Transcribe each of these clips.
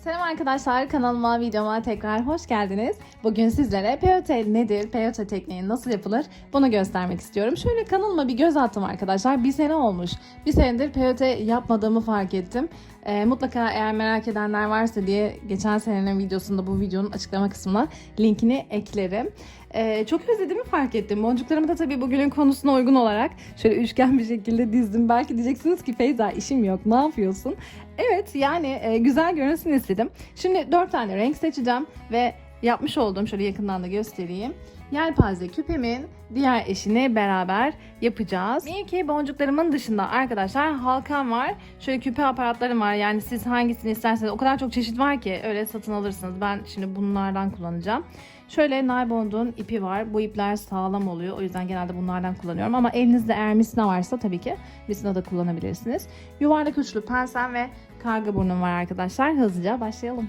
Selam arkadaşlar kanalıma videoma tekrar hoş geldiniz. Bugün sizlere peyote nedir, peyote tekniği nasıl yapılır bunu göstermek istiyorum. Şöyle kanalıma bir göz attım arkadaşlar. Bir sene olmuş. Bir senedir peyote yapmadığımı fark ettim. Ee, mutlaka eğer merak edenler varsa diye geçen senenin videosunda bu videonun açıklama kısmına linkini eklerim. Ee, çok özlediğimi fark ettim. Boncuklarımı da tabii bugünün konusuna uygun olarak şöyle üçgen bir şekilde dizdim. Belki diyeceksiniz ki Feyza işim yok ne yapıyorsun? Evet yani e, güzel görünsün istedim. Şimdi dört tane renk seçeceğim ve yapmış olduğum şöyle yakından da göstereyim. Yelpaze küpemin diğer eşini beraber yapacağız. Milky boncuklarımın dışında arkadaşlar halkam var. Şöyle küpe aparatlarım var. Yani siz hangisini isterseniz o kadar çok çeşit var ki öyle satın alırsınız. Ben şimdi bunlardan kullanacağım. Şöyle naybondun ipi var. Bu ipler sağlam oluyor. O yüzden genelde bunlardan kullanıyorum. Ama elinizde eğer misina varsa tabii ki misina da kullanabilirsiniz. Yuvarlak uçlu pensel ve karga burnum var arkadaşlar. Hızlıca başlayalım.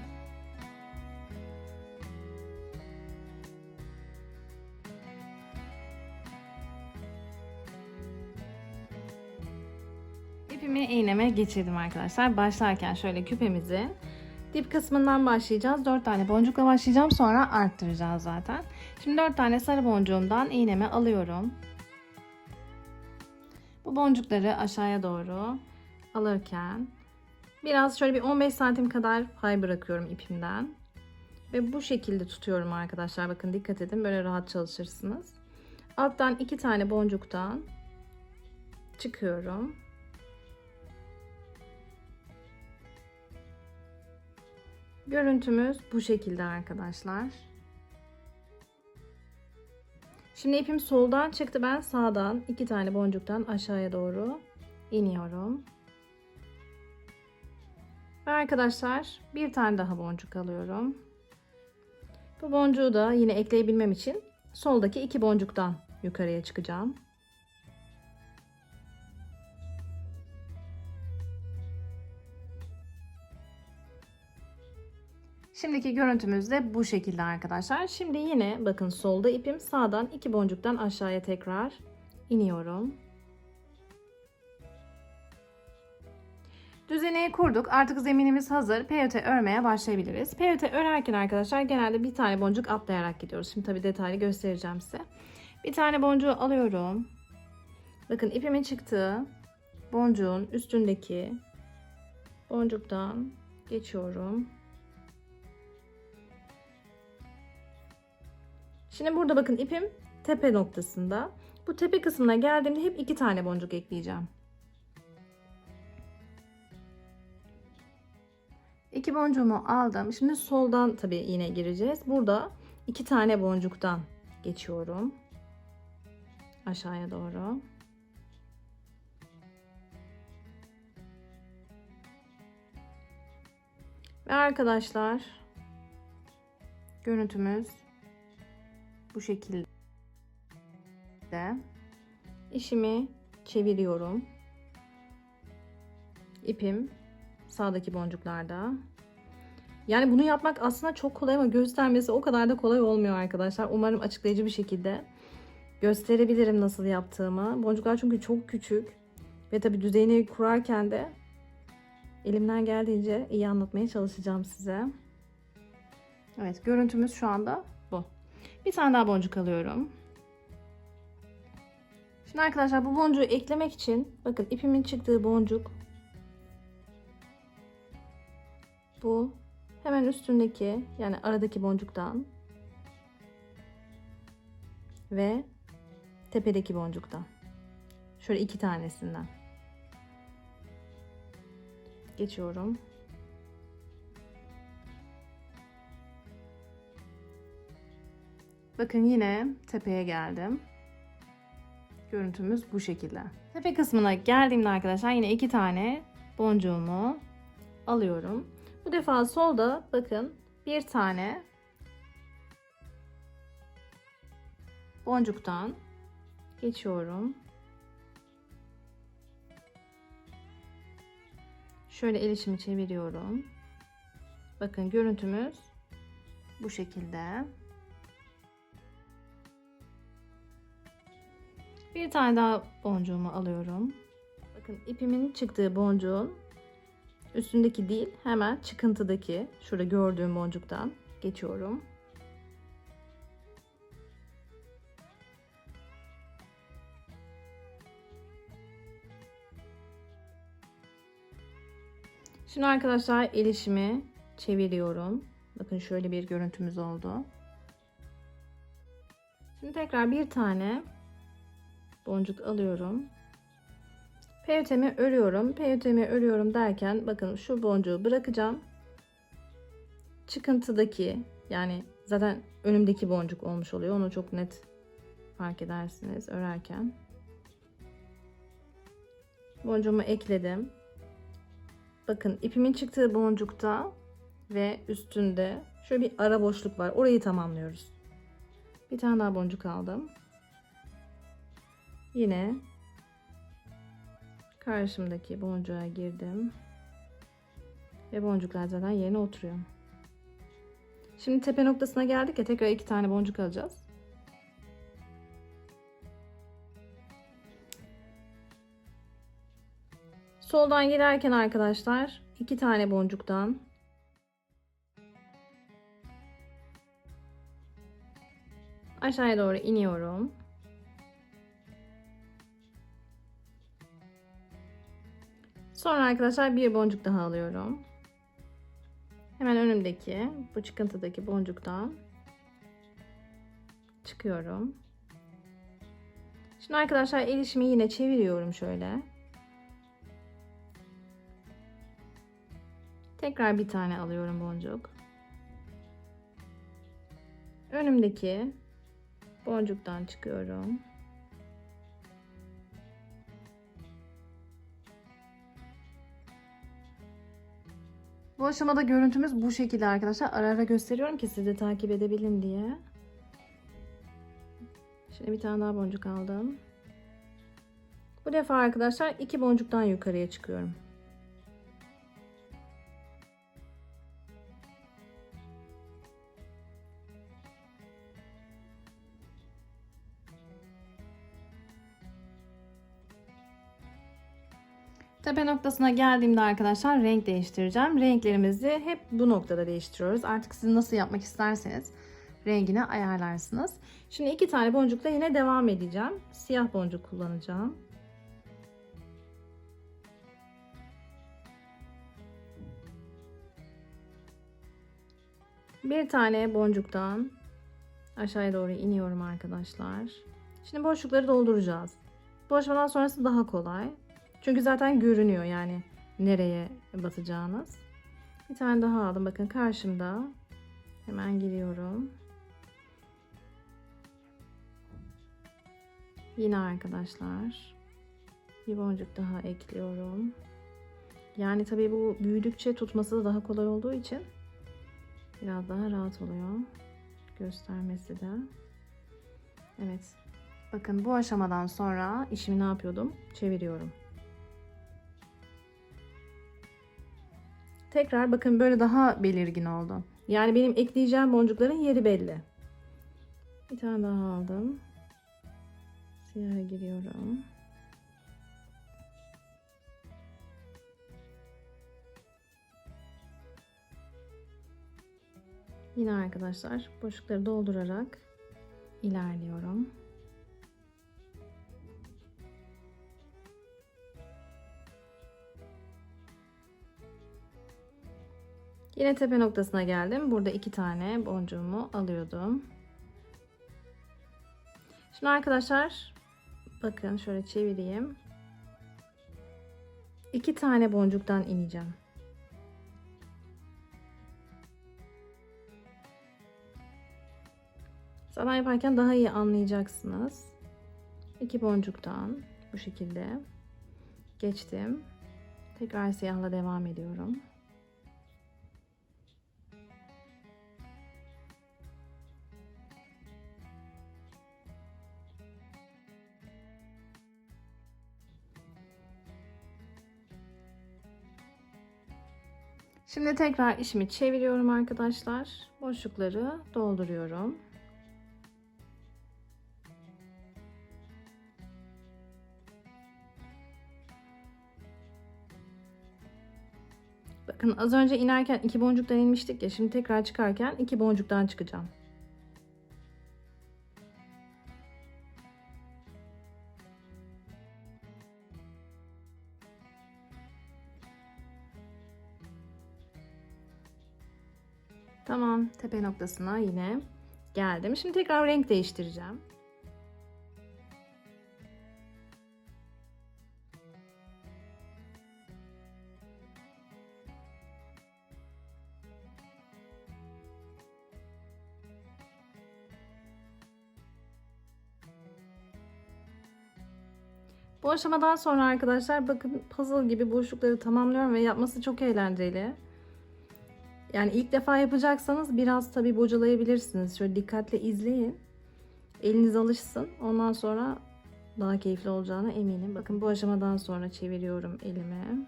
İpimi iğneme geçirdim arkadaşlar. Başlarken şöyle küpemizi dip kısmından başlayacağız. 4 tane boncukla başlayacağım. Sonra arttıracağız zaten. Şimdi 4 tane sarı boncuğumdan iğneme alıyorum. Bu boncukları aşağıya doğru alırken biraz şöyle bir 15 santim kadar pay bırakıyorum ipimden. Ve bu şekilde tutuyorum arkadaşlar. Bakın dikkat edin böyle rahat çalışırsınız. Alttan iki tane boncuktan çıkıyorum. Görüntümüz bu şekilde arkadaşlar. Şimdi ipim soldan çıktı. Ben sağdan iki tane boncuktan aşağıya doğru iniyorum. Ve arkadaşlar bir tane daha boncuk alıyorum. Bu boncuğu da yine ekleyebilmem için soldaki iki boncuktan yukarıya çıkacağım. Şimdiki görüntümüz de bu şekilde arkadaşlar. Şimdi yine bakın solda ipim sağdan iki boncuktan aşağıya tekrar iniyorum. Düzeneyi kurduk. Artık zeminimiz hazır. Peyote örmeye başlayabiliriz. Peyote örerken arkadaşlar genelde bir tane boncuk atlayarak gidiyoruz. Şimdi tabi detaylı göstereceğim size. Bir tane boncuğu alıyorum. Bakın ipimin çıktığı boncuğun üstündeki boncuktan geçiyorum. Şimdi burada bakın ipim tepe noktasında. Bu tepe kısmına geldiğimde hep iki tane boncuk ekleyeceğim. İki boncuğumu aldım. Şimdi soldan tabii yine gireceğiz. Burada iki tane boncuktan geçiyorum. Aşağıya doğru. Ve arkadaşlar görüntümüz bu şekilde işimi çeviriyorum. İpim sağdaki boncuklarda. Yani bunu yapmak aslında çok kolay ama göstermesi o kadar da kolay olmuyor arkadaşlar. Umarım açıklayıcı bir şekilde gösterebilirim nasıl yaptığımı. Boncuklar çünkü çok küçük ve tabi düzeyini kurarken de elimden geldiğince iyi anlatmaya çalışacağım size. Evet görüntümüz şu anda. Bir tane daha boncuk alıyorum. Şimdi arkadaşlar bu boncuğu eklemek için bakın ipimin çıktığı boncuk bu hemen üstündeki yani aradaki boncuktan ve tepedeki boncuktan. Şöyle iki tanesinden. Geçiyorum. Bakın yine tepeye geldim. Görüntümüz bu şekilde. Tepe kısmına geldiğimde arkadaşlar yine iki tane boncuğumu alıyorum. Bu defa solda bakın bir tane boncuktan geçiyorum. Şöyle el işimi çeviriyorum. Bakın görüntümüz bu şekilde. Bir tane daha boncuğumu alıyorum. Bakın ipimin çıktığı boncuğun Üstündeki değil hemen çıkıntıdaki şurada gördüğüm boncuktan geçiyorum. Şimdi arkadaşlar el işimi çeviriyorum. Bakın şöyle bir görüntümüz oldu. Şimdi tekrar bir tane boncuk alıyorum. Peyotemi örüyorum. Peyotemi örüyorum derken bakın şu boncuğu bırakacağım. Çıkıntıdaki yani zaten önümdeki boncuk olmuş oluyor. Onu çok net fark edersiniz örerken. Boncuğumu ekledim. Bakın ipimin çıktığı boncukta ve üstünde şöyle bir ara boşluk var. Orayı tamamlıyoruz. Bir tane daha boncuk aldım. Yine karşımdaki boncuğa girdim. Ve boncuklar zaten yerine oturuyor. Şimdi tepe noktasına geldik ya tekrar iki tane boncuk alacağız. Soldan girerken arkadaşlar iki tane boncuktan aşağıya doğru iniyorum. Sonra arkadaşlar bir boncuk daha alıyorum. Hemen önümdeki bu çıkıntıdaki boncuktan çıkıyorum. Şimdi arkadaşlar el işimi yine çeviriyorum şöyle. Tekrar bir tane alıyorum boncuk. Önümdeki boncuktan çıkıyorum. Bu aşamada görüntümüz bu şekilde arkadaşlar. Ara ara gösteriyorum ki siz de takip edebilin diye. Şimdi bir tane daha boncuk aldım. Bu defa arkadaşlar iki boncuktan yukarıya çıkıyorum. Tepe noktasına geldiğimde arkadaşlar renk değiştireceğim. Renklerimizi hep bu noktada değiştiriyoruz. Artık siz nasıl yapmak isterseniz rengini ayarlarsınız. Şimdi iki tane boncukla yine devam edeceğim. Siyah boncuk kullanacağım. Bir tane boncuktan aşağıya doğru iniyorum arkadaşlar. Şimdi boşlukları dolduracağız. Bu aşamadan sonrası daha kolay. Çünkü zaten görünüyor yani nereye batacağınız. Bir tane daha aldım. Bakın karşımda. Hemen giriyorum. Yine arkadaşlar. Bir boncuk daha ekliyorum. Yani tabii bu büyüdükçe tutması da daha kolay olduğu için biraz daha rahat oluyor. Göstermesi de. Evet. Bakın bu aşamadan sonra işimi ne yapıyordum? Çeviriyorum. Tekrar bakın böyle daha belirgin oldu. Yani benim ekleyeceğim boncukların yeri belli. Bir tane daha aldım. Siyaha giriyorum. Yine arkadaşlar boşlukları doldurarak ilerliyorum. Yine tepe noktasına geldim. Burada iki tane boncuğumu alıyordum. Şimdi arkadaşlar bakın şöyle çevireyim. İki tane boncuktan ineceğim. Zaten yaparken daha iyi anlayacaksınız. İki boncuktan bu şekilde geçtim. Tekrar siyahla devam ediyorum. Şimdi tekrar işimi çeviriyorum arkadaşlar. Boşlukları dolduruyorum. Bakın az önce inerken iki boncuktan inmiştik ya. Şimdi tekrar çıkarken iki boncuktan çıkacağım. Tepe noktasına yine geldim. Şimdi tekrar renk değiştireceğim. Bu aşamadan sonra arkadaşlar bakın puzzle gibi boşlukları tamamlıyorum ve yapması çok eğlenceli. Yani ilk defa yapacaksanız biraz tabi bocalayabilirsiniz. Şöyle dikkatle izleyin. Eliniz alışsın. Ondan sonra daha keyifli olacağına eminim. Bakın bu aşamadan sonra çeviriyorum elimi.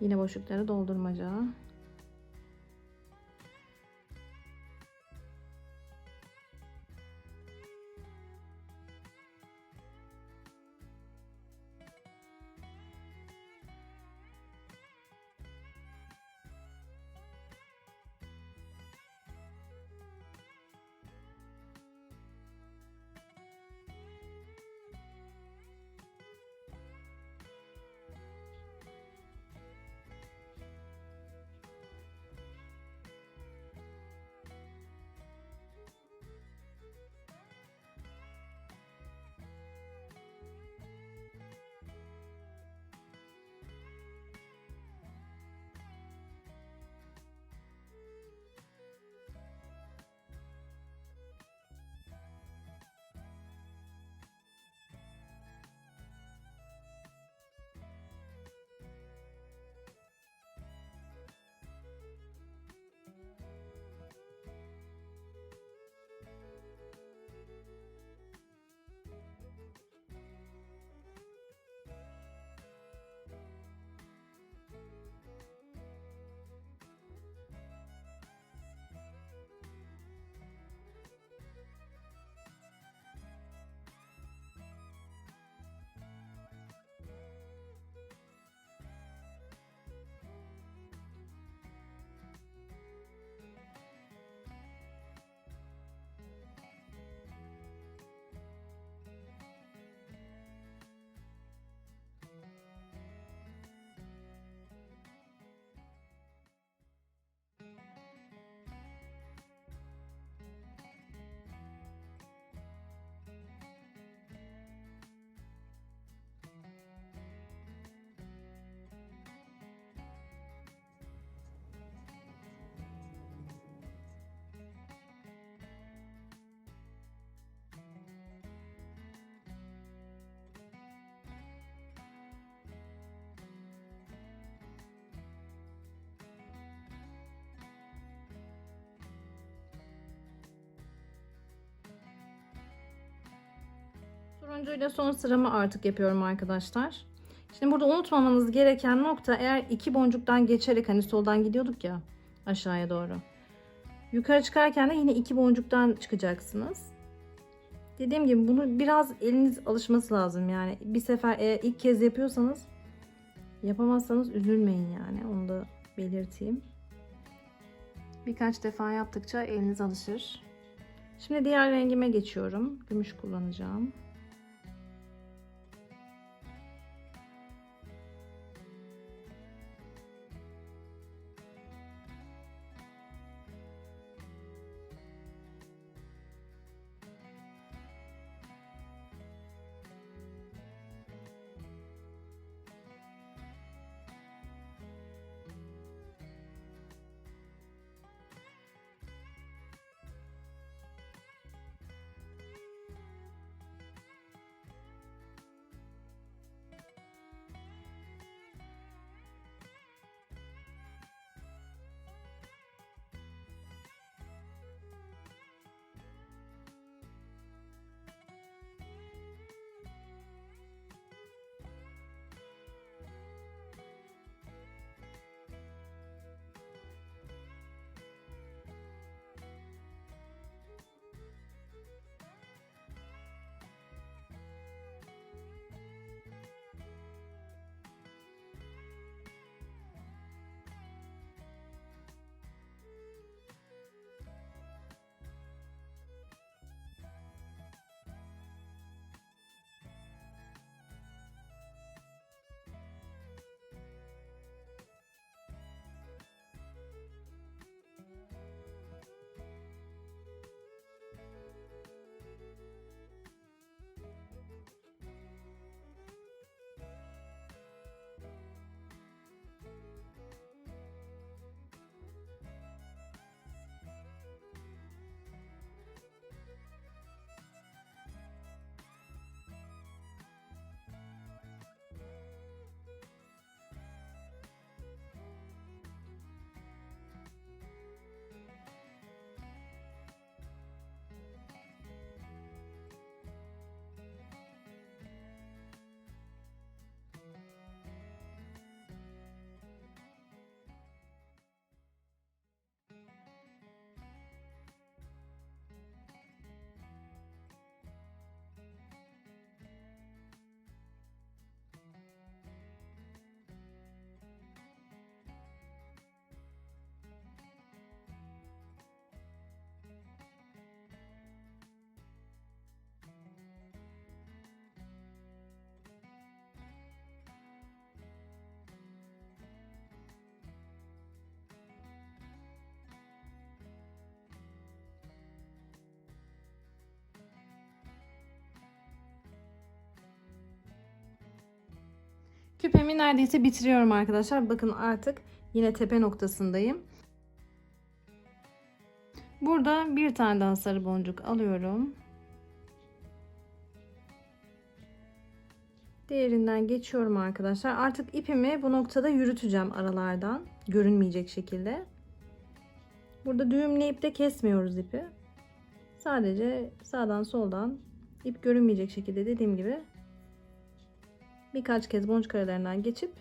Yine boşlukları doldurmaca. Turuncuyla son sıramı artık yapıyorum arkadaşlar. Şimdi burada unutmamanız gereken nokta eğer iki boncuktan geçerek hani soldan gidiyorduk ya aşağıya doğru. Yukarı çıkarken de yine iki boncuktan çıkacaksınız. Dediğim gibi bunu biraz eliniz alışması lazım yani. Bir sefer eğer ilk kez yapıyorsanız yapamazsanız üzülmeyin yani. Onu da belirteyim. Birkaç defa yaptıkça eliniz alışır. Şimdi diğer rengime geçiyorum. Gümüş kullanacağım. Küpemi neredeyse bitiriyorum arkadaşlar. Bakın artık yine tepe noktasındayım. Burada bir tane daha sarı boncuk alıyorum. Diğerinden geçiyorum arkadaşlar. Artık ipimi bu noktada yürüteceğim aralardan. Görünmeyecek şekilde. Burada düğümleyip de kesmiyoruz ipi. Sadece sağdan soldan ip görünmeyecek şekilde dediğim gibi birkaç kez boncuk aralarından geçip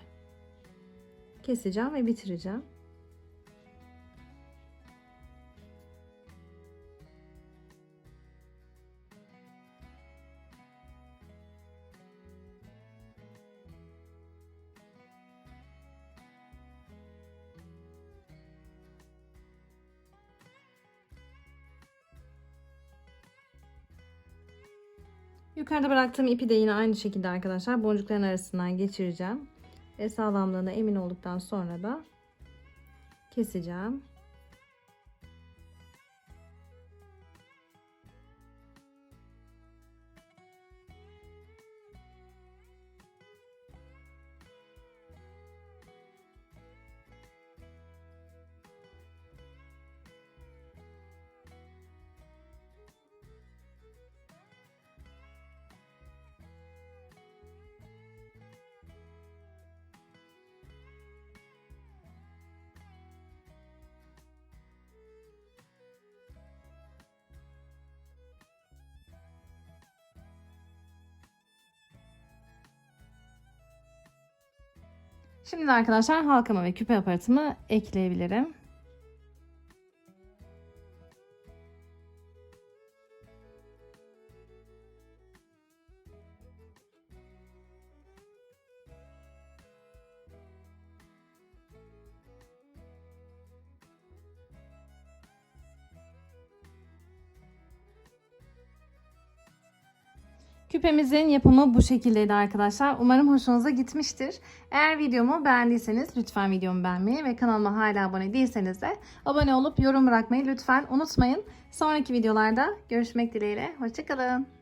keseceğim ve bitireceğim. Yukarıda bıraktığım ipi de yine aynı şekilde arkadaşlar boncukların arasından geçireceğim. Ve sağlamlığına emin olduktan sonra da keseceğim. Şimdi arkadaşlar halkama ve küpe aparatımı ekleyebilirim. Küpemizin yapımı bu şekildeydi arkadaşlar. Umarım hoşunuza gitmiştir. Eğer videomu beğendiyseniz lütfen videomu beğenmeyi ve kanalıma hala abone değilseniz de abone olup yorum bırakmayı lütfen unutmayın. Sonraki videolarda görüşmek dileğiyle. Hoşçakalın.